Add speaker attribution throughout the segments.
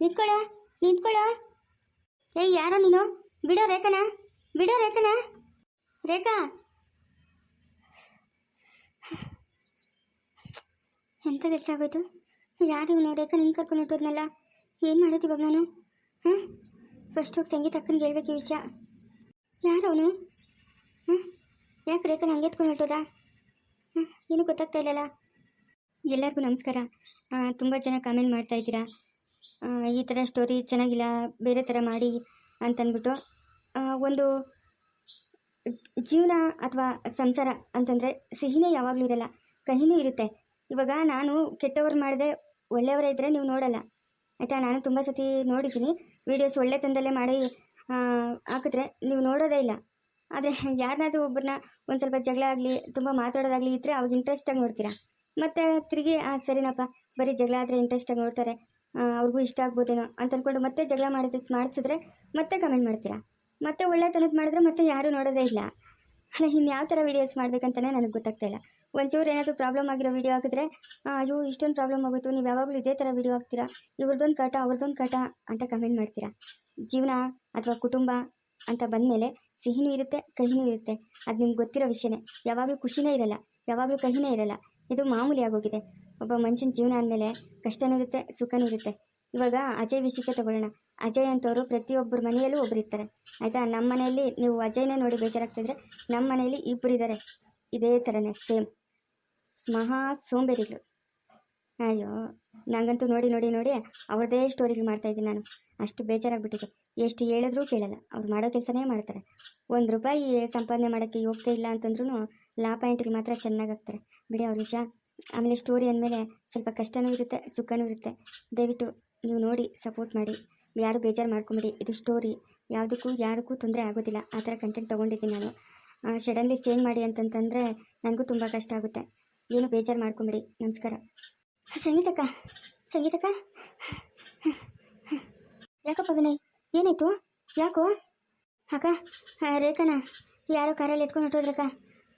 Speaker 1: ನಿಂತ್ಕೊಳ ನಿಂತ್ಕೊಳ. ಏಯ್, ಯಾರೋ ನೀನು? ಬಿಡೋ ರೇಖನ ಬಿಡೋ ರೇಖನ. ರೇಖಾ. ಎಂಥ ಕೆಲಸ ಆಗೋಯ್ತು? ಯಾರು ಇವನು? ರೇಖಾ ನಿಂಗೆ ಕರ್ಕೊಂಡು ಹೊಟ್ಟೋದ್ನಲ್ಲ ಏನು ಮಾಡೋದು ಇವಾಗ ನಾನು? ಹಾಂ? ಫಸ್ಟ್ ಹೋಗಿ ಸಂಗೀತ ಅಕ್ಕನಿಗೆ ಹೇಳ್ಬೇಕು ಈ ವಿಷಯ. ಯಾರು ಅವನು? ಹ್ಞೂ ಯಾಕೆ ರೇಖಾ ಹಂಗೆ ಎತ್ಕೊಂಡು ಹೊಟ್ಟೋದ ಹ್ಞೂ ಏನು ಗೊತ್ತಾಗ್ತಾ ಇಲ್ಲಲ್ಲ? ಎಲ್ಲರಿಗೂ ನಮಸ್ಕಾರ. ತುಂಬ ಜನ ಕಾಮೆಂಟ್ ಮಾಡ್ತಾ ಇದ್ದೀರಾ. ಈ ಥರ ಸ್ಟೋರಿ ಚೆನ್ನಾಗಿಲ್ಲ, ಬೇರೆ ಥರ ಮಾಡಿ ಅಂತಂದ್ಬಿಟ್ಟು ಒಂದು ಜೀವನ ಅಥವಾ ಸಂಸಾರ ಅಂತಂದರೆ ಸಿಹಿನೇ ಯಾವಾಗಲೂ ಇರಲ್ಲ, ಕಹಿನೂ ಇರುತ್ತೆ. ಇವಾಗ ನಾನು ಕೆಟ್ಟವ್ರು ಮಾಡಿದೆ ಒಳ್ಳೆಯವರೇ ಇದ್ದರೆ ನೀವು ನೋಡಲ್ಲ. ಆಯಿತಾ? ನಾನು ತುಂಬ ಸತಿ ನೋಡಿದ್ದೀನಿ ವೀಡಿಯೋಸ್ ಒಳ್ಳೆ ತಂದಲ್ಲೇ ಮಾಡಿ ಹಾಕಿದ್ರೆ ನೀವು ನೋಡೋದೇ ಇಲ್ಲ. ಆದರೆ ಯಾರನ್ನಾದ್ರೂ ಒಬ್ಬರನ್ನ ಒಂದು ಸ್ವಲ್ಪ ಜಗಳ ಆಗಲಿ, ತುಂಬ ಮಾತಾಡೋದಾಗಲಿ ಇದ್ದರೆ ಅವಾಗ ಇಂಟ್ರೆಸ್ಟಾಗಿ ನೋಡ್ತೀರಾ? ಮತ್ತು ತಿರುಗಿ ಸರಿನಪ್ಪ, ಬರೀ ಜಗಳ ಆದರೆ ಇಂಟ್ರೆಸ್ಟಾಗಿ ನೋಡ್ತಾರೆ. ಅವ್ರಿಗೂ ಇಷ್ಟ ಆಗ್ಬೋದೇನೋ ಅಂತ ಅಂದ್ಕೊಂಡು ಮತ್ತೆ ಜಗಳ ಮಾಡಿದ ಮಾಡಿಸಿದ್ರೆ ಮತ್ತೆ ಕಮೆಂಟ್ ಮಾಡ್ತೀರಾ? ಮತ್ತೆ ಒಳ್ಳೆತನದ ಮಾಡಿದ್ರೆ ಮತ್ತೆ ಯಾರೂ ನೋಡೋದೇ ಇಲ್ಲ. ಅಲ್ಲ ಇನ್ನು ಯಾವ ಥರ ವೀಡಿಯೋಸ್ ಮಾಡಬೇಕಂತಲೇ ನನಗೆ ಗೊತ್ತಾಗ್ತಾ ಇಲ್ಲ. ಒಂಚೂರು ಏನಾದರೂ ಪ್ರಾಬ್ಲಮ್ ಆಗಿರೋ ವೀಡಿಯೋ ಹಾಕಿದ್ರೆ ಅಯ್ಯೋ, ಇಷ್ಟೊಂದು ಪ್ರಾಬ್ಲಮ್ ಆಗೋಯ್ತು, ನೀವು ಯಾವಾಗಲೂ ಇದೇ ಥರ ವೀಡಿಯೋ ಹಾಕ್ತೀರಾ? ಇವ್ರದ್ದೊಂದು ಕಾಟ, ಅವ್ರದ್ದೊಂದು ಕಾಟ ಅಂತ ಕಮೆಂಟ್ ಮಾಡ್ತೀರಾ? ಜೀವನ ಅಥವಾ ಕುಟುಂಬ ಅಂತ ಬಂದಮೇಲೆ ಸಿಹಿನೂ ಇರುತ್ತೆ, ಕಹಿನೂ ಇರುತ್ತೆ. ಅದು ನಿಮ್ಗೆ ಗೊತ್ತಿರೋ ವಿಷಯನೇ. ಯಾವಾಗಲೂ ಖುಷಿನೇ ಇರಲ್ಲ. ಯಾವಾಗಲೂ ಕಹಿನೇ ಇರಲ್ಲ. ಇದು ಮಾಮೂಲಿ ಆಗೋಗಿದೆ. ಒಬ್ಬ ಮನುಷ್ಯನ ಜೀವನ ಅಂದಮೇಲೆ ಕಷ್ಟನೂ ಇರುತ್ತೆ, ಸುಖನೂ ಇರುತ್ತೆ. ಇವಾಗ ಅಜಯ್ ವಿಷಯಕ್ಕೆ ತಗೊಳ್ಳೋಣ. ಅಜಯ್ ಅಂತವರು ಪ್ರತಿಯೊಬ್ಬರ ಮನೆಯಲ್ಲೂ ಒಬ್ಬರು ಇರ್ತಾರೆ. ಆಯಿತಾ? ನಮ್ಮ ಮನೆಯಲ್ಲಿ ನೀವು ಅಜಯ್ನೇ ನೋಡಿ ಬೇಜಾರಾಗ್ತಿದ್ರೆ ನಮ್ಮ ಮನೆಯಲ್ಲಿ ಇಬ್ಬರು ಇದ್ದಾರೆ ಇದೇ ಥರನೇ ಸೇಮ್. ಮಹಾ ಸೋಂಬೇರಿಗಳು. ಅಯ್ಯೋ ನನಗಂತೂ ನೋಡಿ ನೋಡಿ ನೋಡಿ ಅವ್ರದ್ದೇ ಸ್ಟೋರಿಗಳು ಮಾಡ್ತಾ ಇದ್ದೀನಿ ನಾನು. ಅಷ್ಟು ಬೇಜಾರಾಗ್ಬಿಟ್ಟಿದೆ. ಎಷ್ಟು ಹೇಳಿದ್ರೂ ಕೇಳಲ್ಲ. ಅವ್ರು ಮಾಡೋ ಕೆಲಸನೇ ಮಾಡ್ತಾರೆ. ಒಂದು ರೂಪಾಯಿ ಸಂಪಾದನೆ ಮಾಡೋಕ್ಕೆ ಹೋಗ್ತಾ ಇಲ್ಲ ಅಂತಂದ್ರೂ ಲಾ ಪಾಯಿಂಟ್ಗೆ ಮಾತ್ರ ಚೆನ್ನಾಗಾಗ್ತಾರೆ ಬಿಡಿ ಅವ್ರ ವಿಷಯ. ಆಮೇಲೆ ಸ್ಟೋರಿ ಅಂದಮೇಲೆ ಸ್ವಲ್ಪ ಕಷ್ಟನೂ ಇರುತ್ತೆ, ಸುಖನೂ ಇರುತ್ತೆ. ದಯವಿಟ್ಟು ನೀವು ನೋಡಿ ಸಪೋರ್ಟ್ ಮಾಡಿ. ಯಾರು ಬೇಜಾರು ಮಾಡ್ಕೊಂಬಿಡಿ, ಇದು ಸ್ಟೋರಿ ಯಾವುದಕ್ಕೂ, ಯಾರಿಗೂ ತೊಂದರೆ ಆಗೋದಿಲ್ಲ. ಆ ಥರ ಕಂಟೆಂಟ್ ತೊಗೊಂಡಿದ್ದೀನಿ ನಾನು. ಸಡನ್ಲಿ ಚೇಂಜ್ ಮಾಡಿ ಅಂತಂತಂದರೆ ನನಗೂ ತುಂಬ ಕಷ್ಟ ಆಗುತ್ತೆ. ಏನು ಬೇಜಾರು ಮಾಡ್ಕೊಂಬಿಡಿ. ನಮಸ್ಕಾರ. ಸಂಗೀತಕ್ಕ ಸಂಗೀತಕ್ಕ. ಯಾಕಪ್ಪ ವಿನಯ್? ಏನಾಯಿತು? ಯಾಕೋ? ಅಕ್ಕ ರೇಖನಾ ಯಾರೋ ಕಾರಲ್ಲಿ ಎತ್ಕೊಂಡು ಹೊಟ್ಟೋದ್ರಕ್ಕ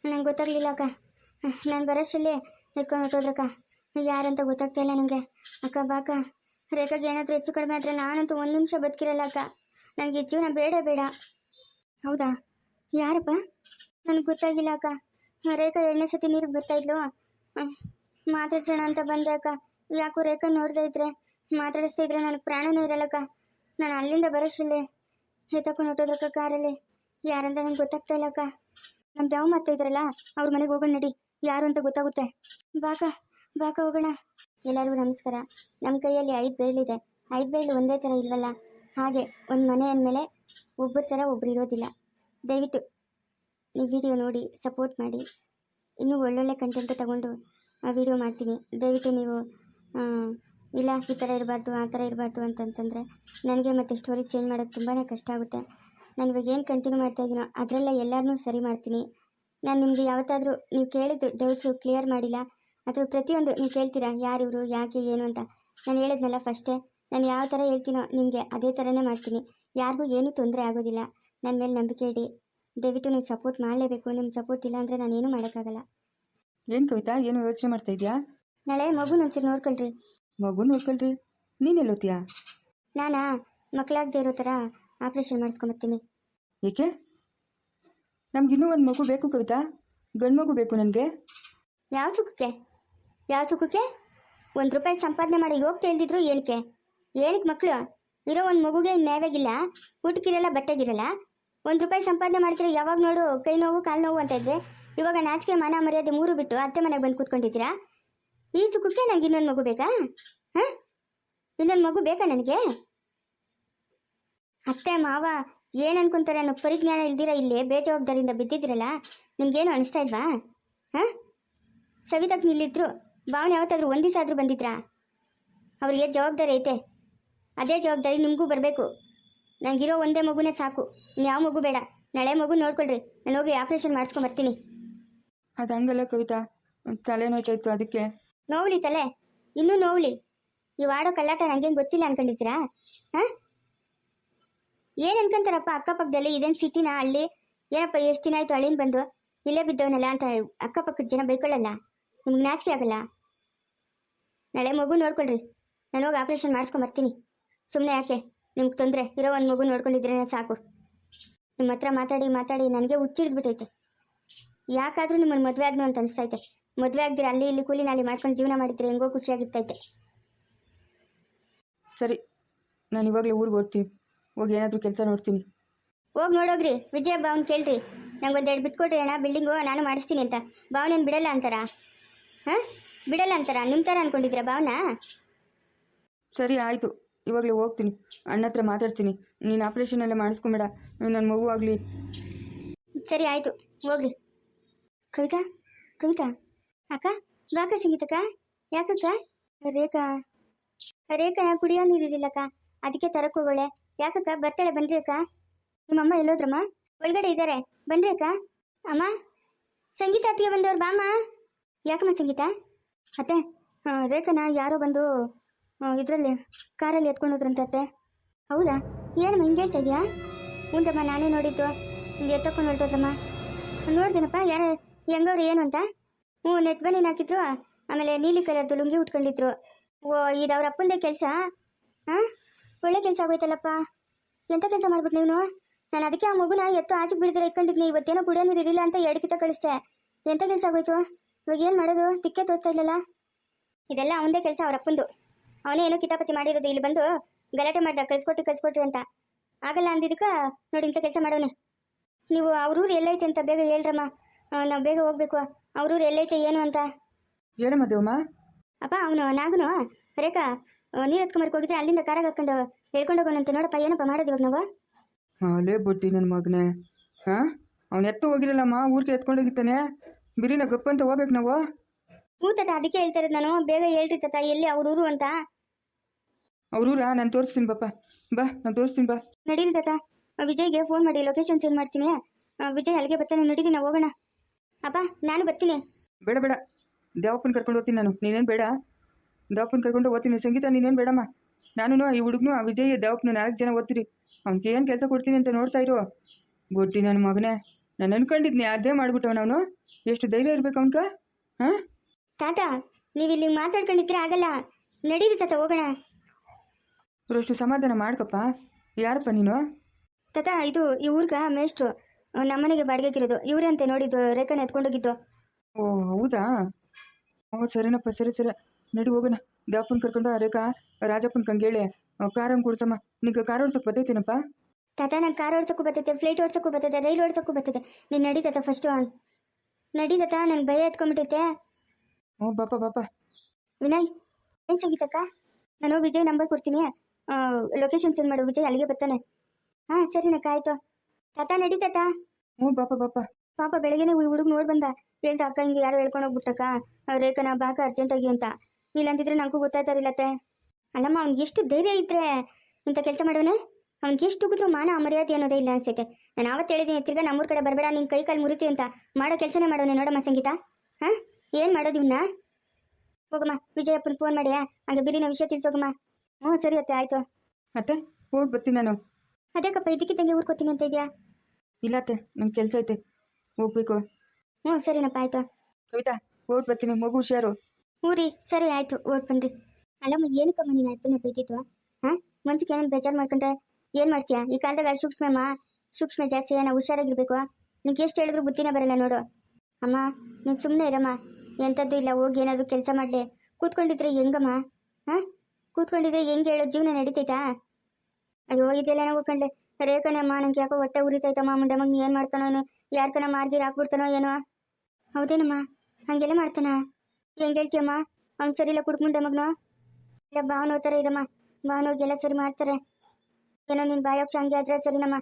Speaker 1: ನಂಗೆ ಗೊತ್ತಾಗಲಿಲ್ಲ ಅಕ್ಕ. ನಾನು ಬರೋಷ್ಟರಲ್ಲಿ ಎತ್ಕೊಂಡು ಹೊಟ್ಟೋದ್ರಕ್ಕ ಯಾರಂತ ಗೊತ್ತಾಗ್ತಾ ಇಲ್ಲ ನನಗೆ ಅಕ್ಕ ಬಾಕ ರೇಖಾಗೆ ಏನಾದರೂ ಹೆಚ್ಚು ಕಡಿಮೆ ಆದರೆ ನಾನಂತೂ ಒಂದು ನಿಮಿಷ ಬದುಕಿರಲ್ಲ ಅಕ್ಕ. ನನಗೆ ಜೀವನ ಬೇಡ ಬೇಡ. ಹೌದಾ? ಯಾರಪ್ಪ? ನನಗೆ ಗೊತ್ತಾಗಿಲ್ಲ ಅಕ್ಕ. ರೇಖಾ ಎರಡನೇ ಸತಿ ನೀರು ಬರ್ತಾ ಇದ್ಲು. ಮಾತಾಡ್ಸೋಣ ಅಂತ ಬಂದೆ ಅಕ್ಕ. ಯಾಕೋ ರೇಖಾ ನೋಡ್ದೇ ಇದ್ರೆ ಮಾತಾಡಿಸ್ತಾ ಇದ್ರೆ ನನಗೆ ಪ್ರಾಣನೇ ಇರಲ್ಲಕ್ಕ ನಾನು ಅಲ್ಲಿಂದ ಬರೋಷ್ಟರಲ್ಲಿ ಎತ್ತಕೊಂಡು ಹೊಟ್ಟೋದ್ರಕ್ಕ ಕಾರಲ್ಲಿ. ಯಾರಂತ ನಂಗೆ ಗೊತ್ತಾಗ್ತಾ ಇಲ್ಲ ಅಕ್ಕ. ನಮ್ಮ ಯಾವ ಮತ್ತೆ ಇದ್ರಲ್ಲ, ಅವ್ರ ಮನೆಗೆ ಹೋಗೋಣ ನಡಿ. ಯಾರು ಅಂತ ಗೊತ್ತಾಗುತ್ತೆ? ಬಾಕ ಬಾಕ ಹೋಗೋಣ. ಎಲ್ಲರಿಗೂ ನಮಸ್ಕಾರ. ನಮ್ಮ ಕೈಯಲ್ಲಿ ಐದು ಬೆರಳಿದೆ ಐದು ಬೆರಳು ಒಂದೇ ಥರ ಇಲ್ವಲ್ಲ ಹಾಗೆ ಒಂದು ಮನೆ ಅಂದಮೇಲೆ ಒಬ್ಬರ ಥರ ಒಬ್ರು ಇರೋದಿಲ್ಲ. ದಯವಿಟ್ಟು ನೀವು ವಿಡಿಯೋ ನೋಡಿ ಸಪೋರ್ಟ್ ಮಾಡಿ. ಇನ್ನೂ ಒಳ್ಳೊಳ್ಳೆ ಕಂಟೆಂಟ್ ತಗೊಂಡು ವಿಡಿಯೋ ಮಾಡ್ತೀನಿ. ದಯವಿಟ್ಟು ನೀವು ಇಲ್ಲ, ಈ ಥರ ಇರಬಾರ್ದು, ಆ ಥರ ಇರಬಾರ್ದು ಅಂತಂತಂದರೆ ನನಗೆ ಮತ್ತೆ ಸ್ಟೋರಿ ಚೇಂಜ್ ಮಾಡೋದು ತುಂಬಾ ಕಷ್ಟ ಆಗುತ್ತೆ. ನಾನು ಇವಾಗ ಏನು ಕಂಟಿನ್ಯೂ ಮಾಡ್ತಾ ಇದ್ದೀನೋ ಅದರಲ್ಲೇ ಎಲ್ಲರನ್ನೂ ಸರಿ ಮಾಡ್ತೀನಿ. ನಾನು ನಿಮಗೆ ಯಾವತ್ತಾದರೂ ನೀವು ಕೇಳಿದ್ದು ಡೌಟ್ಸು ಕ್ಲಿಯರ್ ಮಾಡಿಲ್ಲ ಅಥವಾ ಪ್ರತಿಯೊಂದು ನೀವು ಕೇಳ್ತೀರಾ ಯಾರಿವರು ಯಾಕೆ ಏನು ಅಂತ? ನಾನು ಹೇಳಿದ್ನಲ್ಲ ಫಸ್ಟೇ ನಾನು ಯಾವ ಥರ ಹೇಳ್ತೀನೋ ನಿಮಗೆ ಅದೇ ಥರನೇ ಮಾಡ್ತೀನಿ. ಯಾರಿಗೂ ಏನೂ ತೊಂದರೆ ಆಗೋದಿಲ್ಲ. ನನ್ನ ಮೇಲೆ ನಂಬಿಕೆ ಇಡಿ. ದಯವಿಟ್ಟು ನೀವು ಸಪೋರ್ಟ್ ಮಾಡಲೇಬೇಕು. ನಿಮ್ಮ ಸಪೋರ್ಟ್ ಇಲ್ಲ ಅಂದರೆ ನಾನೇನು ಮಾಡೋಕ್ಕಾಗಲ್ಲ.
Speaker 2: ಏನು ಕವಿತಾ ಏನು ಯೋಚನೆ ಮಾಡ್ತಾ ಇದೆಯಾ?
Speaker 1: ನಾಳೆ ಮಗುನ ಒಂಚೂರು ನೋಡ್ಕೊಳ್ರಿ.
Speaker 2: ಮಗು ನೋಡ್ಕೊಳ್ರಿ? ನೀನು ಎಲ್ಲೋತೀಯಾ?
Speaker 1: ನಾನಾ? ಮಕ್ಕಳಾಗದೇ ಇರೋ ಥರ ಆಪ್ರೇಷನ್ ಮಾಡಿಸ್ಕೊಂಬರ್ತೀನಿ
Speaker 2: ಏಕೆ? ನಮಗಿನ್ನೂ ಒಂದು ಮಗು ಬೇಕು ಕವಿತಾ? ಗಂಡು ಮಗು ಬೇಕು ನನಗೆ.
Speaker 1: ಯಾವ ಸುಖಕ್ಕೆ? ಯಾವ ಸುಖಕ್ಕೆ? ಒಂದು ರೂಪಾಯಿ ಸಂಪಾದನೆ ಮಾಡಿ ಹೋಗ್ತಾ ಇಲ್ದಿದ್ರು ಏನಕ್ಕೆ? ಏನಕ್ಕೆ ಮಕ್ಕಳು ಇರೋ ಒಂದು ಮಗುಗೆ ನ್ಯಾಯವಾಗಿಲ್ಲ, ಊಟಕ್ಕಿರಲ್ಲ, ಬಟ್ಟೆಗಿರಲ್ಲ? ಒಂದು ರೂಪಾಯಿ ಸಂಪಾದನೆ ಮಾಡ್ತೀರಾ ಯಾವಾಗ ನೋಡು, ಕೈ ನೋವು, ಕಾಲು ನೋವು ಅಂತ ಇದ್ರೆ, ಇವಾಗ ನಾಚಿಕೆ, ಮಾನ, ಮರ್ಯಾದೆ ಮೂರು ಬಿಟ್ಟು ಅತ್ತೆ ಮನೆಗೆ ಬಂದು ಕೂತ್ಕೊಂಡಿದ್ದೀರಾ? ಈ ಸುಖಕ್ಕೆ ನನಗೆ ಇನ್ನೊಂದು ಮಗು ಬೇಕಾ? ಹಾಂ? ಇನ್ನೊಂದು ಮಗು ಬೇಕಾ ನನಗೆ? ಅತ್ತೆ, ಮಾವ ಏನು ಅನ್ಕೊಂತಾರೆ ಅನ್ನೋ ಪರಿಜ್ಞಾನ ಇಲ್ದಿರ ಇಲ್ಲಿ ಬೇಜವಾಬ್ದಾರಿಯಿಂದ ಬಿದ್ದಿದ್ದೀರಲ್ಲ ನಿಮ್ಗೇನು ಅನಿಸ್ತಾ ಇಲ್ವಾ? ಹಾಂ? ಸವಿತಾಗ್ ನಿಲ್ಲಿದ್ರು ಭಾವನೆ ಯಾವತ್ತಾದರೂ ಒಂದು ದಿವಸ ಆದರೂ ಬಂದಿದ್ರಾ? ಅವ್ರಿಗೆ ಜವಾಬ್ದಾರಿ ಐತೆ? ಅದೇ ಜವಾಬ್ದಾರಿ ನಿಮಗೂ ಬರಬೇಕು. ನನಗಿರೋ ಒಂದೇ ಮಗುನೇ ಸಾಕು. ಯಾವ ಮಗು ಬೇಡ. ನಾಳೆ ಮಗು ನೋಡ್ಕೊಳ್ರಿ. ನಾನು ಹೋಗಿ ಆಪ್ರೇಷನ್ ಮಾಡಿಸ್ಕೊಂಬರ್ತೀನಿ
Speaker 2: ಅದು ಹಂಗಲ್ಲ ಕವಿತಾ. ತಲೆ ನೋಯ್ತಾ ಇತ್ತು ಅದಕ್ಕೆ.
Speaker 1: ನೋವ್ಲಿ ತಲೆ. ಇನ್ನೂ ನೋವ್ಲಿ. ಈ ಆಡೋ ಕಳ್ಳಾಟ ನನಗೇನು ಗೊತ್ತಿಲ್ಲ ಅನ್ಕೊಂಡಿದ್ದೀರಾ? ಹಾಂ? ಏನು ಅನ್ಕೊಂತಾರಪ್ಪ ಅಕ್ಕಪಕ್ಕದಲ್ಲಿ ಇದೇನು ಸಿಟಿನ ಅಲ್ಲಿ? ಏನಪ್ಪ ಎಷ್ಟು ದಿನ ಆಯ್ತು ಹಳ್ಳಿನ ಬಂದು? ಇಲ್ಲೇ ಬಿದ್ದವನಲ್ಲ ಅಂತ ಅಕ್ಕಪಕ್ಕದ ಜನ ಬೈಕೊಳ್ಳಲ್ಲ? ನಿಮ್ಗೆ ನಾಚಿಕೆ ಆಗಲ್ಲ? ನಾಳೆ ಮಗು ನೋಡ್ಕೊಳ್ರಿ. ನಾನು ಹೋಗಿ ಆಪ್ರೇಷನ್ ಮಾಡಿಸ್ಕೊಂಬರ್ತೀನಿ ಸುಮ್ಮನೆ ಯಾಕೆ? ನಿಮ್ಗೆ ತೊಂದರೆ? ಇರೋ ಒಂದು ಮಗು ನೋಡ್ಕೊಂಡಿದ್ರೆ ಸಾಕು. ನಿಮ್ಮ ಹತ್ರ ಮಾತಾಡಿ ಮಾತಾಡಿ ನನಗೆ ಹುಚ್ಚಿಡ್ದ್ಬಿಟ್ಟೈತೆ ಯಾಕಾದರೂ ನಿಮ್ಮನ್ನು ಮದುವೆ ಆದ್ನು ಅಂತ ಅನಿಸ್ತೈತೆ. ಮದುವೆ ಆಗ್ದಿರ ಅಲ್ಲಿ ಇಲ್ಲಿ ಕೂಲಿ ನಾಲಿ ಮಾಡ್ಕೊಂಡು ಜೀವನ ಮಾಡಿದ್ರೆ ಹೆಂಗೋ ಖುಷಿಯಾಗಿರ್ತೈತೆ
Speaker 2: ಸರಿ, ನಾನು ಇವಾಗಲೇ ಊರಿಗೆ ಓಡ್ತೀನಿ ಹೋಗಿ ಏನಾದರೂ ಕೆಲಸ ನೋಡ್ತೀನಿ.
Speaker 1: ಹೋಗಿ ನೋಡೋಗ್ರಿ. ವಿಜಯ ಭಾವನ್ ಕೇಳ್ರಿ. ನಂಗೆ ಒಂದೆರಡು ಬಿಟ್ಕೊಟ್ರಿ ಅಣ್ಣ. ಬಿಲ್ಡಿಂಗು ನಾನು ಮಾಡಿಸ್ತೀನಿ ಅಂತ. ಭಾವನೇನು ಬಿಡಲ್ಲ ಅಂತಾರ? ಹಾಂ? ಬಿಡಲ್ಲ ಅಂತಾರ? ನಿಮ್ಮ ಥರ ಅನ್ಕೊಂಡಿದ್ರ ಭಾವನ?
Speaker 2: ಸರಿ ಆಯಿತು. ಇವಾಗಲೇ ಹೋಗ್ತೀನಿ. ಅಣ್ಣ ಹತ್ರ ಮಾತಾಡ್ತೀನಿ. ನೀನು ಆಪ್ರೇಷನ್ ಎಲ್ಲ ಮಾಡಿಸ್ಕೊಂಬೇಡ. ನನ್ನ ಮಗು ಆಗಲಿ.
Speaker 1: ಸರಿ ಆಯಿತು. ಹೋಗ್ರಿ ಕವಿತಾ? ಕವಿತಾ? ಅಕ್ಕ? ಬಾಕ ಸಂಗೀತಕ್ಕ. ಯಾಕಕ್ಕ? ರೇಖಾ. ರೇಖಾ ಕುಡಿಯೋ ನೀರಿರಲಿಲ್ಲಕ್ಕ ಅದಕ್ಕೆ ತರಕ್ಕೆ ಹೋಗೋಳೆ. ಯಾಕಕ್ಕ? ಬರ್ತಾಳೆ, ಬನ್ರಿ ಅಕ್ಕ. ನಿಮ್ಮಮ್ಮ ಎಲ್ಲೋದ್ರಮ್ಮ? ಒಳಗಡೆ ಇದ್ದಾರೆ ಬನ್ರಿ ಅಕ್ಕ. ಅಮ್ಮ, ಸಂಗೀತ ಅತ್ತಿಗೆ ಬಂದವ್ರು ಬಾಮ್ಮ. ಯಾಕಮ್ಮ ಸಂಗೀತ? ಅತ್ತೆ ರೇಖನ ಯಾರೋ ಬಂದು ಇದರಲ್ಲಿ, ಕಾರಲ್ಲಿ ಎತ್ಕೊಂಡು ಹೋದ್ರಂತೆ ಅತ್ತೆ. ಹೌದಾ? ಏನಮ್ಮ, ಹಿಂಗೆ ಹೇಳ್ತಾ ಇದೆಯಾ? ಉಂಟಮ್ಮ, ನಾನೇ ನೋಡಿದ್ದು. ಹಿಂಗೆ ಎತ್ತಕೊಂಡು ಹೊರಟೋದ್ರಮ್ಮ. ನೋಡ್ದೇನಪ್ಪ, ಯಾರು, ಹೆಂಗವ್ರು ಏನು ಅಂತ? ಹ್ಞೂ, ನೆಟ್ ಬನ್ನಿ ಹಾಕಿದ್ರು. ಆಮೇಲೆ ನೀಲಿ ಕಲರ್ದು ಲುಂಗಿ ಉಟ್ಕೊಂಡಿದ್ರು. ಓ, ಇದು ಅವ್ರ ಅಪ್ಪಂದೇ ಕೆಲಸ? ಹಾಂ ಒಳ್ಳೆ ಕೆಲಸ ಆಗೋಯ್ತಲ್ಲಪ್ಪ? ಎಂಥ ಕೆಲಸ ಮಾಡ್ಬಿಟ್ಟು ನೀವು ನಾನು ಅದಕ್ಕೆ ಆ ಮಗುನ ಎತ್ತು ಆಚೆ ಬಿಡಿದ್ರೆ ಇಟ್ಕೊಂಡಿದ್ನಿ ಇವತ್ತೇನೋ ಕುಡಿಯೋ ನೀರು ಇರಲಿಲ್ಲ ಅಂತ ಎರಡು ಕಿತ್ತ ಕಳಿಸ್ದೆ. ಎಂಥ ಕೆಲಸ ಆಗೋಯ್ತು? ಇವಾಗ ಏನು ಮಾಡೋದು? ತಿಕ್ಕೆ ತೋರಿಸ್ತಾ ಇಲ್ಲಲ್ಲ? ಇದೆಲ್ಲ ಅವನದೇ ಕೆಲಸ ಅವ್ರ ಅಪ್ಪಂದು ಅವನೇ ಏನೋ ಕಿತಾಪತಿ ಮಾಡಿರೋದು. ಇಲ್ಲಿ ಬಂದು ಗಲಾಟೆ ಮಾಡ್ದ ಕಳ್ಸ್ಕೊಟ್ಟು ಕಳ್ಸ್ಕೊಟ್ರಿ ಅಂತ. ಆಗಲ್ಲ ಅಂದಿದ್ದಕ್ಕೆ ನೋಡಿ ಇಂಥ ಕೆಲಸ ಮಾಡೋನೆ. ನೀವು ಅವ್ರೂರು ಎಲ್ಲೈತೆ ಅಂತ ಬೇಗ ಹೇಳ್ರಮ್ಮ ನಾವು ಬೇಗ ಹೋಗ್ಬೇಕು. ಅವ್ರೂರು ಎಲ್ಲೈತೆ ಏನು ಅಂತ?
Speaker 2: ಏನಮ್ಮ ದೇವಮ್ಮ?
Speaker 1: ಅಪ್ಪ ಅವನು ನಾಗನು. ರೇಖಾ ನೀರು ಎತ್ಕೊಂಬರ್ಕ್ ಹೋಗಿದ್ರೆ ಅಲ್ಲಿಂದ ಕಾರಾಗ ಹಾಕೊಂಡು ಹೇಳ್ಕೊಂಡು ಹೋಗೋಣಂತೆ ನೋಡಪ್ಪ ಏನಪ್ಪ ಮಾಡೋದು ಇವಾಗ ನಾವು?
Speaker 2: ಅಲೇ ಬುಟ್ಟಿ ನನ್ನ ಮಗನೇ. ಹಾಂ? ಅವ್ನು ಎತ್ತು ಹೋಗಿರಲ್ಲಮ್ಮ ಊರಿಗೆ ಎತ್ಕೊಂಡೋಗಿತ್ತಾನೆ ಬಿರಿನ ಗಪ್ಪ ಅಂತ ಹೋಗ್ಬೇಕು ನಾವು.
Speaker 1: ಹ್ಞೂ ತಾತ ಅದಕ್ಕೆ ಹೇಳ್ತಾ ಇರೋದು ನಾನು. ಬೇಗ ಹೇಳ್ರಿ ತಾತ ಎಲ್ಲಿ ಅವ್ರ ಊರು ಅಂತ?
Speaker 2: ಅವ್ರೂರ ನಾನು ತೋರಿಸ್ತೀನಿ ಬಪ್ಪ ಬಾ ನಾನು ತೋರಿಸ್ತೀನಿ ಬಾ.
Speaker 1: ನಡೀರಿ ತಾತ. ವಿಜಯ್ಗೆ ಫೋನ್ ಮಾಡಿ ಲೊಕೇಶನ್ ಸೆಂಡ್ ಮಾಡ್ತೀನಿ. ಆ, ವಿಜಯ್ ಅಲ್ಲಿಗೆ ಬರ್ತಾನೆ ನಡೀರಿ ನಾವು ಹೋಗೋಣ. ಅಪ್ಪ ನಾನು ಬರ್ತೀನಿ.
Speaker 2: ಬೇಡ ಬೇಡ. ದೇವಪ್ಪನ ಕರ್ಕೊಂಡು ಹೋಗ್ತೀನಿ ನಾನು. ನೀನೇನು ಬೇಡ. ದೇವಪ್ಪನ ಕರ್ಕೊಂಡು ಹೋಗ್ತೀನಿ ಸಂಗೀತ ನೀನೇನು ಬೇಡಮ್ಮ? ನಾನು ಈ ಹುಡುಗನು ಆ ವಿಜಯ್ ದೇವಪ್ಪನ ನಾಲ್ಕು ಜನ ಓದ್ತೀರಿ. ಅವ್ನಿಗೆ ಏನು ಕೆಲಸ ಕೊಡ್ತೀನಿ ಅಂತ ನೋಡ್ತಾ ಇರೋ. ಬೊಟ್ಟಿ ನನ್ನ ಮಗನೇ. ನಾನು ಅನ್ಕೊಂಡಿದ್ನಿ ಅದೇ ಮಾಡ್ಬಿಟ್ಟವ್ ಅವನು. ಎಷ್ಟು ಧೈರ್ಯ ಇರಬೇಕು ಅವನ್ಕ ಹಾಂ?
Speaker 1: ತಾತ ನೀವು ಇಲ್ಲಿ ಮಾತಾಡ್ಕೊಂಡಿದ್ರೆ ಆಗಲ್ಲ. ನಡೀರಿ ತಾತ ಹೋಗೋಣ.
Speaker 2: ಅಷ್ಟು ಸಮಾಧಾನ ಮಾಡ್ಕಪ್ಪ. ಯಾರಪ್ಪ ನೀನು?
Speaker 1: ತಾತ ಇದು ಈ ಊರ್ಗ ಮೇಷ್ಟ್ರು. ನಮ್ಮನೆಗೆ ಬಾಡಿಗೆಗಿರೋದು. ಇವರೇ ಅಂತೆ ನೋಡಿದ್ದು ರೇಖಾನ ಎತ್ಕೊಂಡೋಗಿದ್ದು.
Speaker 2: ಓ ಹೌದಾ? ಓ ಸರಿನಪ್ಪ ಸರಿ ಸರಿ. ನಡಿ ಹೋಗೋಣ. ದೇವಪ್ಪನ ಕರ್ಕೊಂಡು ರೇಖಾ. ರಾಜಪ್ಪನ ಕಂಗೇಳಿ ಕಾರಂಗೆ ಕೊಡ್ಸಮ್ಮ. ನಿಂಗೆ ಕಾರ್ ಓಡ್ಸಕ್ಕೆ ಬರ್ತೈತೇನಪ್ಪ?
Speaker 1: ತಾತ ನಂಗೆ ಕಾರ್ ಓಡ್ಸೋಕ್ಕೂ ಬರ್ತೈತೆ ಫ್ಲೈಟ್ ಓಡ್ಸೋಕ್ಕೂ ಬರ್ತೈತೆ ರೈಲ್ ಓಡ್ಸೋಕ್ಕೂ ಬರ್ತೈತೆ. ನೀನು ನಡಿ ತಾತ ಫಸ್ಟು ನಡಿ ತಾತ ನನ್ಗೆ ಭಯ ಎತ್ಕೊಂಡ್ಬಿಟ್ಟೈತೆ
Speaker 2: ಓ ಬಾಪ ಬಾಪ.
Speaker 1: ವಿನಯ್ ಏನು ಸಂಗೀತಕ್ಕ ನಾನು ವಿಜಯ್ ನಂಬರ್ ಕೊಡ್ತೀನಿ. ಲೊಕೇಶನ್ ಸೆಂಡ್ ಮಾಡು ವಿಜಯ್ ಅಲ್ಲಿಗೆ ಬರ್ತಾನೆ. ಹಾಂ ಸರಿನಕ್ಕ ಆಯಿತು. ತಾತ ನಡಿ ತಾತ.
Speaker 2: ಹ್ಞೂ ಬಾಪ ಬಾಪ.
Speaker 1: ಪಾಪ ಬೆಳಗ್ಗೆನೆ ಹುಡುಗ ನೋಡಿ ಬಂದ. ಹೇಳ್ದ ಅಕ್ಕ ಹಿಂಗೆ ಯಾರೋ ಹೇಳ್ಕೊಂಡು ಹೋಗ್ಬಿಟ್ಟಕ್ಕ ರೇಖನ ಬಾಕ ಅರ್ಜೆಂಟಾಗಿ ಅಂತ. ಇಲ್ಲಂತಿದ್ರೆ ನನಗೂ ಗೊತ್ತಾಯ್ತಾರಿಲ್ಲತ್ತೆ. ಅಲ್ಲಮ್ಮ ಅವ್ನಿಗೆ ಎಷ್ಟು ಧೈರ್ಯ ಇದ್ರೆ ಇಂಥ ಕೆಲಸ ಮಾಡೋನೆ ಅವ್ನಿಗೆ ಎಷ್ಟು ಕೂತ್ರು ಮಾನ ಮರ್ಯಾದೆ ಅನ್ನೋದೇ ಇಲ್ಲ ಅನ್ಸೈತೆ ನಾನು ಅವತ್ತು ಹೇಳಿದ್ದೀನಿ ತಿರ್ಗಾ ನಮ್ಮೂರ ಕಡೆ ಬರಬೇಡ ನಿನ್ನ ಕೈ ಕಾಲು ಮುರಿತೀವಿ ಅಂತ ಮಾಡೋ ಕೆಲಸನೇ ಮಾಡೋನೆ ನೋಡಮ್ಮ ಸಂಗೀತ. ಹಾಂ? ಏನು ಮಾಡೋದು ಇವನ್ನ ಹೋಗಮ್ಮ ವಿಜಯಪ್ಪನ ಫೋನ್ ಮಾಡಿಯಾ ಹಂಗೆ ಬಿರಿನ ವಿಷಯ ತಿಳಿಸೋಗಮ್ಮ. ಹ್ಞೂ ಸರಿ ಅತ್ತೆ ಆಯಿತು.
Speaker 2: ಅತ್ತೆ ಹೋಗಿ ಬರ್ತೀನಿ ನಾನು.
Speaker 1: ಅದೇಕಪ್ಪ ಇದಕ್ಕಿದ್ದಂಗೆ ಊರ್ಕೋತೀನಿ ಅಂತ ಇದೆಯಾ?
Speaker 2: ಇಲ್ಲತ್ತೆ ನನ್ನ ಕೆಲಸ ಐತೆ. ಹೋಗ್ಬೇಕು.
Speaker 1: ಹ್ಞೂ ಸರಿನಪ್ಪ ಆಯಿತು.
Speaker 2: ಕವಿತಾ ಹೋಗಿ ಬರ್ತೀನಿ ಮಗು ಹುಷಾರು.
Speaker 1: ಹ್ಞೂ ರೀ, ಸರಿ ಆಯ್ತು ಓಟ್ ಬನ್ನಿರಿ ಅಲ್ಲಮ್ಮ, ಏನಕ್ಕಮ್ಮ ನೀನು ಅಪ್ಪನ ಬೈತಿದ್ವಾ ಹಾಂ, ಮನ್ಸಿಗೆ ಏನೇನು ಬೇಜಾರು ಮಾಡ್ಕೊಂಡ್ರೆ ಏನು ಮಾಡ್ತೀಯಾ? ಈ ಕಾಲದಾಗ ಸೂಕ್ಷ್ಮಮ್ಮ, ಸೂಕ್ಷ್ಮ ಜಾಸ್ತಿ ನಾವು ಹುಷಾರಾಗಿರ್ಬೇಕು. ನಿಂಗೆ ಎಷ್ಟು ಹೇಳಿದ್ರು ಬುದ್ಧಿನೇ ಬರಲ್ಲ ನೋಡು. ಅಮ್ಮ, ನೀನು ಸುಮ್ಮನೆ ಇರಮ್ಮ. ಎಂಥದ್ದು ಇಲ್ಲ, ಹೋಗಿ ಏನಾದರೂ ಕೆಲಸ ಮಾಡಲಿ. ಕೂತ್ಕೊಂಡಿದ್ರೆ ಹೆಂಗಮ್ಮ? ಹಾಂ, ಕೂತ್ಕೊಂಡಿದ್ರೆ ಹೆಂಗೆ ಹೇಳೋ ಜೀವನ ನಡೀತೈತಾ? ಅಯ್ಯೋ, ಇದೆಲ್ಲ ನಾವು ಕಂಡ್ಲೆ ರೇಖನಮ್ಮ ನಂಗೆ ಯಾಕೋ ಹೊಟ್ಟೆ ಉರಿತೈತಮ್ಮ ಮುಂಡೆ ಮಗ ಏನು ಮಾಡ್ತಾನೋ ಯಾರ ಕಣ ಮಾರ್ಗಿರ್ ಹಾಕ್ಬಿಡ್ತಾನೋ ಏನೋ. ಹೌದೇನಮ್ಮ? ಹಂಗೆಲ್ಲ ಮಾಡ್ತಾನಾ? ಹೆಂಗ್ ಹೇಳ್ತೀಯಮ್ಮ ಅವ್ನು ಸರಿ ಇಲ್ಲ, ಕುಡ್ಕೊಂಡೆ ಮಗನು. ಇಲ್ಲ, ಭಾವನ ಹೋಗ್ತಾರೆ ಇರಮ್ಮ. ಭಾವನ ಹೋಗಿ ಎಲ್ಲ ಸರಿ ಮಾಡ್ತಾರೆ. ಏನೋ ನಿನ್ ಬಾಯೋಕ್ಷ ಹಂಗೆ ಆದ್ರೆ ಸರಿನಮ್ಮ.